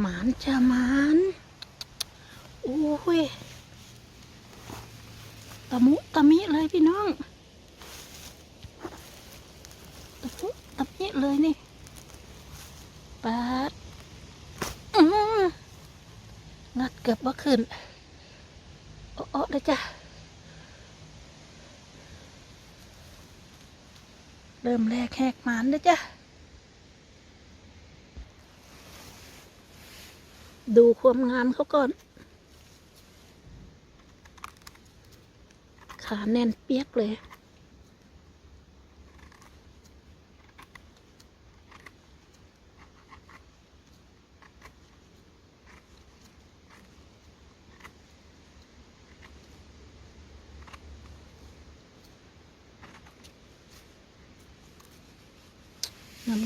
หมานจะหมานโอ้ยตะมุตะมิเลยพี่น้องตะมุตะมิเลยนี่ปาดงัดเกือบว่าขึ้นโอ้โอ้เด้อจ้ะเริ่มแรกแหกหมานเด้อจ้ะ ดูความงามเขาก่อน ขาแน่นเปียกเลย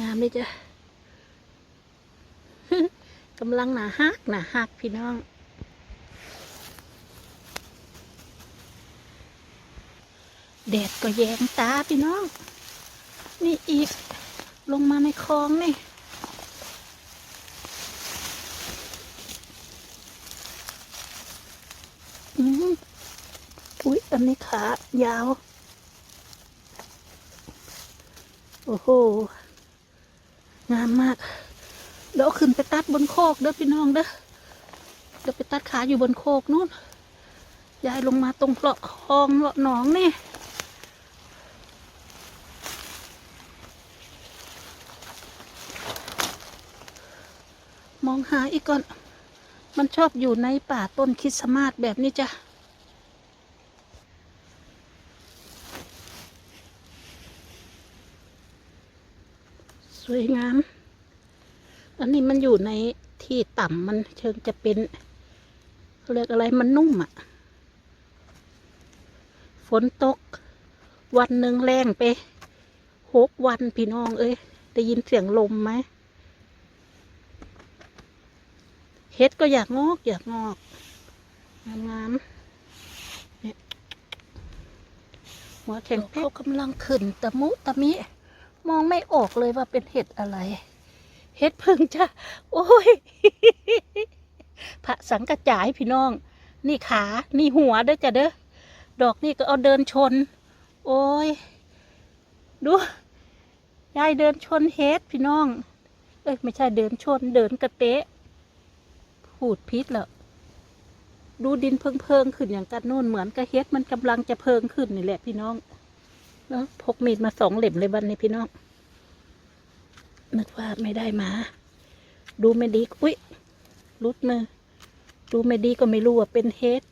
งามๆเลยจ้ะำลังหนาฮักหนาฮักพี่น้องแดดก็แยงตาพี่น้อง นี่อีกลงมาในคลองนี่อืมอุ๊ยอันนี้ขายาว โอ้โห งามมาก เดี๋ยวเอาขึ้นไปตัดบนโคกเด้อพี่น้องเด้อเดี๋ยวไปตัดขาอยู่บนโคกนู่นยายลงมาตรงเลาะคลองเลาะหนองนี่มองหาอีกก่อน มันชอบอยู่ในป่าต้นคริสต์มาสแบบนี้จ้ะสวยงาม อันนี้มันอยู่ในที่ต่ำมันเชิงจะเป็นเรียกอะไรมันนุ่มอะ่ะ ฝนตก วันหนึ่งแรงไปหกวันพี่น้องเอ้ยได้ยินเสียงลมไหมเฮ็ดก็อยากงอก อยากงอกงามงามๆเนี่ยหัวแข็งเขากำลังขึ้นตะมุตะมิ มองไม่ออกเลยว่าเป็นเห็ดอะไร เห็ดพึ่งจ้ะโอ้ยพระสังกระจายพี่น้อง นี่ขา นี่หัวเด้อจ้ะเด้อ ดอกนี่ก็เอาเดินชน โอ้ย ดู ยายเดินชนเฮ็ดพี่น้อง เอ้ยไม่ใช่เดินชน เดินกระเตะพูดพิษแล้วดูดินเพิงเพิงขึ้นอย่างกันนู่นเหมือนกับเฮ็ดมันกำลังจะเพิงขึ้นนี่แหละพี่น้องเนาะพกมีดมาสองเหล่มเลยวันนี้พี่น้อง นึกว่าไม่ได้มา ดูไม่ดีอุ้ยรุดมือ ดูไม่ดีก็ไม่รู้ว่าเป็นเฮ็ด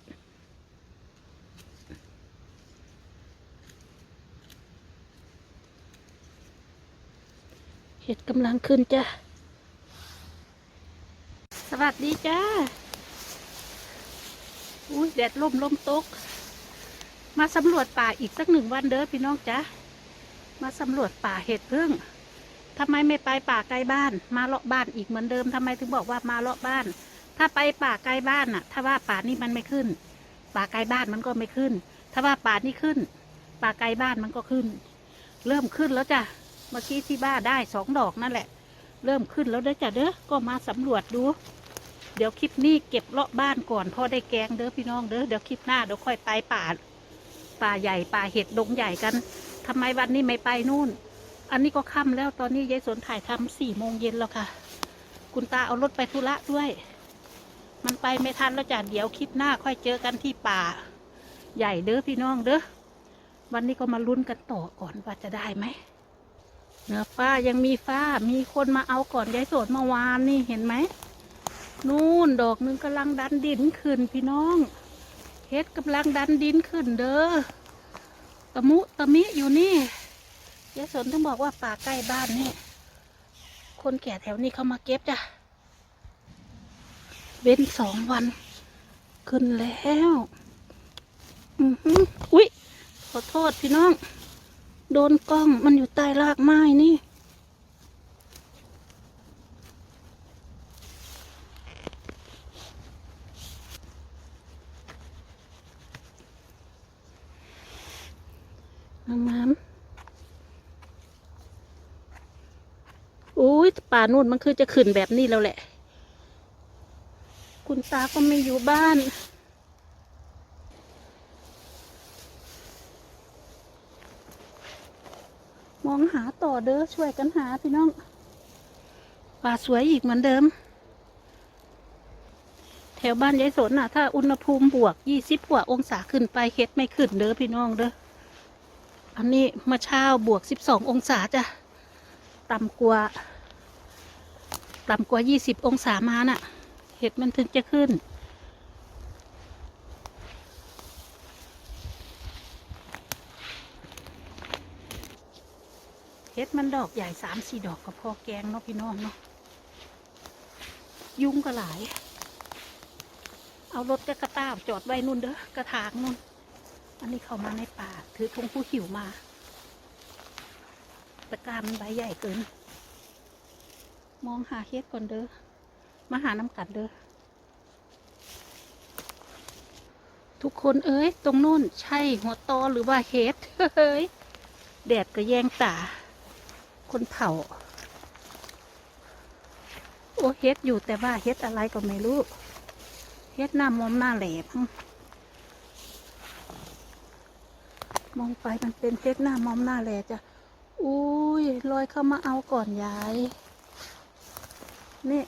เห็ดกำลังขึ้นจ้ะ สวัสดีจ้า อุ้ยแดดล่มลมตก มาสำรวจป่าอีกสักหนึ่งวันเด้อพี่น้องจ้ะมาสำรวจป่าเห็ดพึ่ง ทำไมไม่ไปป่าไกลบ้าน มาเลาะบ้านอีกเหมือนเดิมทำไมถึงบอกว่ามาเลาะบ้าน ถ้าไปป่าไกลบ้านน่ะ ถ้าว่าป่านี่มันไม่ขึ้น ป่าไกลบ้านมันก็ไม่ขึ้น ถ้าว่าป่านี่ขึ้น ป่าไกลบ้านมันก็ขึ้น เริ่มขึ้นแล้วจ้ะเมื่อกี้ที่บ้าได้สองดอกนั่นแหละ เริ่มขึ้นแล้วเด้อจ้ะเด้อก็มาสำรวจดู เดี๋ยวคลิปนี้เก็บเลาะบ้านก่อนพอได้แกงเด้อพี่น้องเด้อเดี๋ยวคลิปหน้าเดี๋ยวค่อยไปป่า ป่าใหญ่ป่าเห็ดดงใหญ่กันทำไมวันนี้ไม่ไปนู่น อันนี้ก็ค่ำแล้วตอนนี้ยายสนถ่ายทำสี่โมงเย็นแล้วค่ะ คุณตาเอารถไปธุระด้วย มันไปไม่ทันแล้วจ้ะเดี๋ยวคลิปหน้าค่อยเจอกันที่ป่า ใหญ่เด้อพี่น้องเด้อวันนี้ก็มาลุ้นกันต่อก่อนว่าจะได้ไหมเนื้อฟ้ายังมีฟ้ามีคนมาเอาก่อนยายสนเมื่อวานนี่เห็นไหมนู่นดอกนึงกำลังดันดินขึ้นพี่น้องเฮ็ดกำลังดันดินขึ้นเด้อตะมุตะมิอยู่นี่ ยายสนต้องบอกว่าป่าใกล้บ้านนี่ คนแก่แถวนี้เขามาเก็บจ้ะ เว้นสองวัน ขึ้นแล้ว อือหืออุ๊ย ขอโทษพี่น้อง โดนกล้องมันอยู่ใต้รากไม้นี่งามๆอุ้ ยป่านู่นมันคือจะขึ้นแบบนี้แล้วแหละ คุณตาก็ไม่อยู่บ้านมองหาต่อเด้อช่วยกันหาพี่น้อง ป่าสวยอีกเหมือนเดิม แถวบ้านยายสนน่ะ ถ้าอุณหภูมิบวกยี่สิบกว่าองศาขึ้นไปเฮ็ดไม่ขึ้นเด้อพี่น้องเด้ออันนี้มื่อเช้าบวกสิบสององศาจ้ะต่ำกว่า ต่ำกว่ายี่สิบองศามาน่ะ เห็ดมันถึงจะขึ้น เห็ดมันดอกใหญ่สามสี่ดอกก็พอแกงเนาะพี่น้องเนาะ ยุงก็หลาย เอารถกระกระต้าจอดไว้นู่นเด้อกระถางนู่น อันนี้เข้ามาในป่า ถือธงผู้หิวมา ตะกร้ามันใบใหญ่เกิน มองหาเฮ็ดก่อนเด้อ มาหาน้ำกัดเด้อ ทุกคนเอ้ย ตรงนู่นใช่หัวตอหรือว่าเฮ็ดเฮ้ย แดดก็แยงตา คนเผา โอ้เฮ็ดอยู่แต่ว่าเฮ็ดอะไรก็ไม่รู้ เฮ็ดหน้ามอมหน้าแหลมมองไปมันเป็นเฮ็ดหน้ามอมหน้าแหลจ้ะอุ้ยลอยเข้ามาเอาก่อนยาย นี่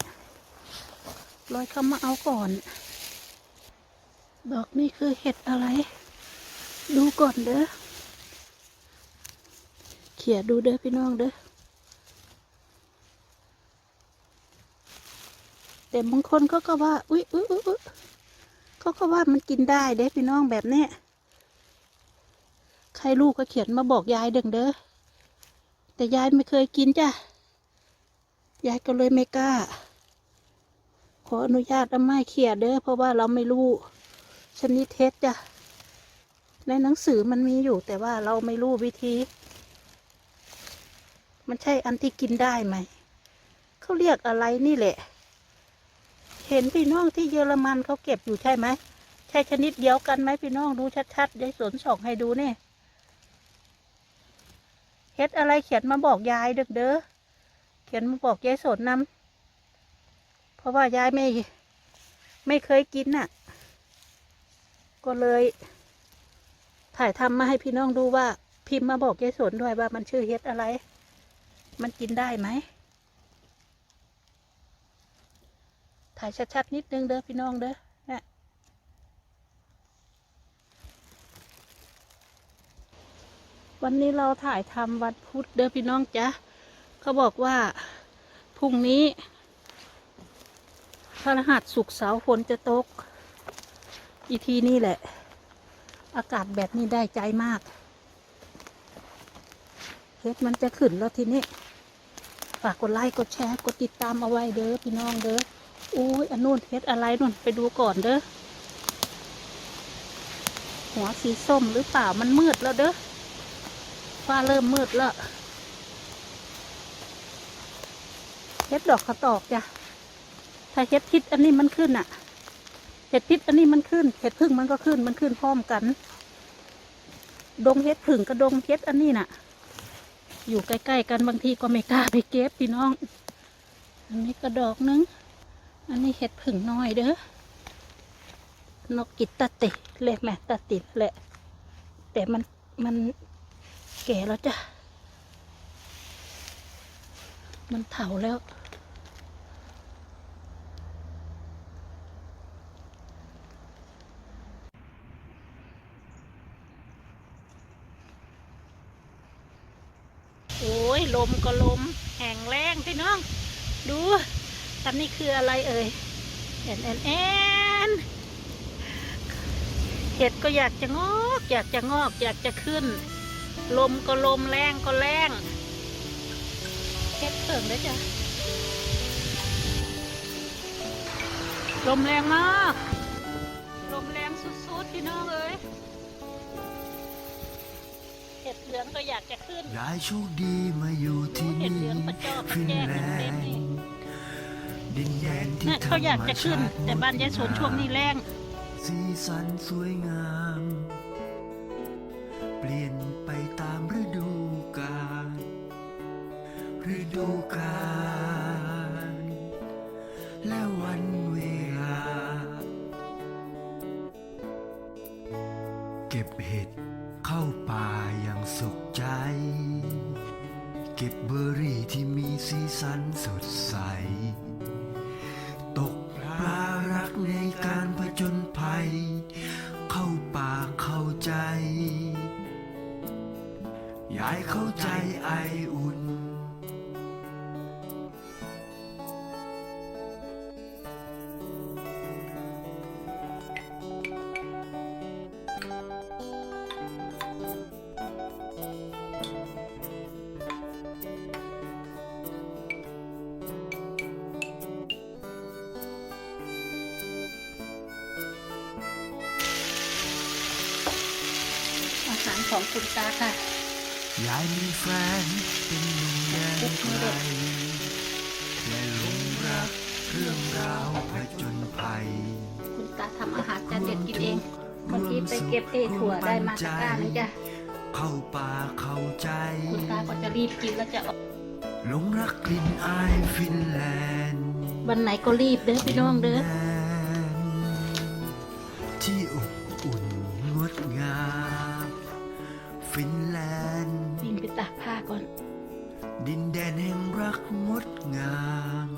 ลอยเข้ามาเอาก่อน ดอกนี่คือเห็ดอะไร ดูก่อนเด้อเขี่ยดูเด้อพี่น้องเด้อแต่บางคนเขาก็ว่า อุ๊ยอุ๊ยอุ๊ยเขาก็ว่ามันกินได้เด้พี่น้องแบบนี้ใครลูกก็เขียนมาบอกยายเด้งเด้อแต่ยายไม่เคยกินจ้ะ ยายก็เลยไม่กล้า ขออนุญาตอาไม้เขี่ยเด้อเพราะว่าเราไม่รู้ชนิดเท็จจ้ะในหนังสือมันมีอยู่แต่ว่าเราไม่รู้วิธี มันใช่อันที่กินได้ไหม เขาเรียกอะไรนี่แหละ เห็นพี่น้องที่เยอรมันเขาเก็บอยู่ใช่ไหม ใช่ชนิดเดียวกันไหมพี่น้องดูชัดๆยายสนส่องให้ดูเนี่ยเฮ็ดอะไรเขียนมาบอกยายเด้อเด้อ เขียนมาบอกยายสนนำเพราะว่ายายไม่ไม่เคยกินน่ะ ก็เลย ถ่ายทำมาให้พี่น้องดูว่า พิมพ์มาบอกยายสนด้วยว่ามันชื่อเฮ็ดอะไร มันกินได้ไหม ถ่ายชัดๆนิดนึงเด้อพี่น้องเด้อนะวันนี้เราถ่ายทำวันพุธเด้อพี่น้องจ้ะ เขาบอกว่าพรุ่งนี้พระรหัสสุกเสาฝนจะตก อีทีนี่แหละ อากาศแบบนี้ได้ใจมากเฮ็ดมันจะขึ้นแล้วทีนี้ฝากกดไลค์กดแชร์กดติดตามเอาไว้เด้อพี่น้องเด้ออุ้ยอันนู้นเฮ็ดอะไรนู่นไปดูก่อนเด้อหัวสีส้มหรือเปล่ามันมืดแล้วเด้อฟ้าเริ่มมืดแล้ว เฮ็ดดอกกระตอกจ้ะถ้าเฮ็ดพิษอันนี้มันขึ้นอะเห็ดพิษอันนี้มันขึ้นเห็ดพึ่งมันก็ขึ้นมันขึ้นพร้อมกัน ดงเห็ดผึ่งกับดงเห็ดอันนี้น่ะ อยู่ใกล้ๆกันบางทีก็ไม่กล้าไปเก็บพี่น้อง อันนี้กระดอกนึง อันนี้เห็ดผึ่งน้อยเด้อนกกิตตะติเล็กแม่ตะติแหละ แต่มันมันแก่แล้วจ้ะ มันเถาแล้ว ยลมก็ลมแห่งแรงพี่น้อง ดูอันนี้คืออะไรเอ่ยแอนแอนแอนเห็ดก็อยากจะงอก อยากจะงอก อยากจะขึ้น ลมก็ลมแรงก็แรงเห็ดเติ่งได้จ้ะลมแรงมาก ลมแรงสุดๆพี่น้องเอ้ย ดเหลืองก็อยากจะขึ้น ยายโชคดีมาอยู่ที่เห็นเหลืองประจอบขึ้นแรงดินแดนที่เขาอยากจะขึ้นแต่บ้านยายสนช่วงนี้แรงสีสันสวยงาม เปลี่ยนไปตามฤดูกาลฤดูกาลและวันเวลา เก็บเห็ด เข้าป่าอย่างสุขใจ เก็บเบอร์รี่ที่มีสีสันสดใส ตกปลารักในการผจญภัย เข้าป่าเข้าใจ ยายเข้าใจไออุ่น คุณตาค่ะยายมีแฟนเป็นหนุ่มแดนไกลและหลงรักเรื่องราวผจญภัย คุณตาทำอาหารจานเด็ดกินเองเมื่อกี้ไปเก็บเอถั่วได้มาตะกร้านึงจ้ะเข้าป่าเข้าใจ คุณตาก็จะรีบกินแล้วจะออกหลงรักกลิ่นอายฟินแลนด์ วันไหนก็รีบเด้อพี่น้องเด้อแดนที่อบอุ่นงดงาม ฟินแลนด์วิ่งไปตากผ้าก่อน ดินแดนแห่งรักงดงาม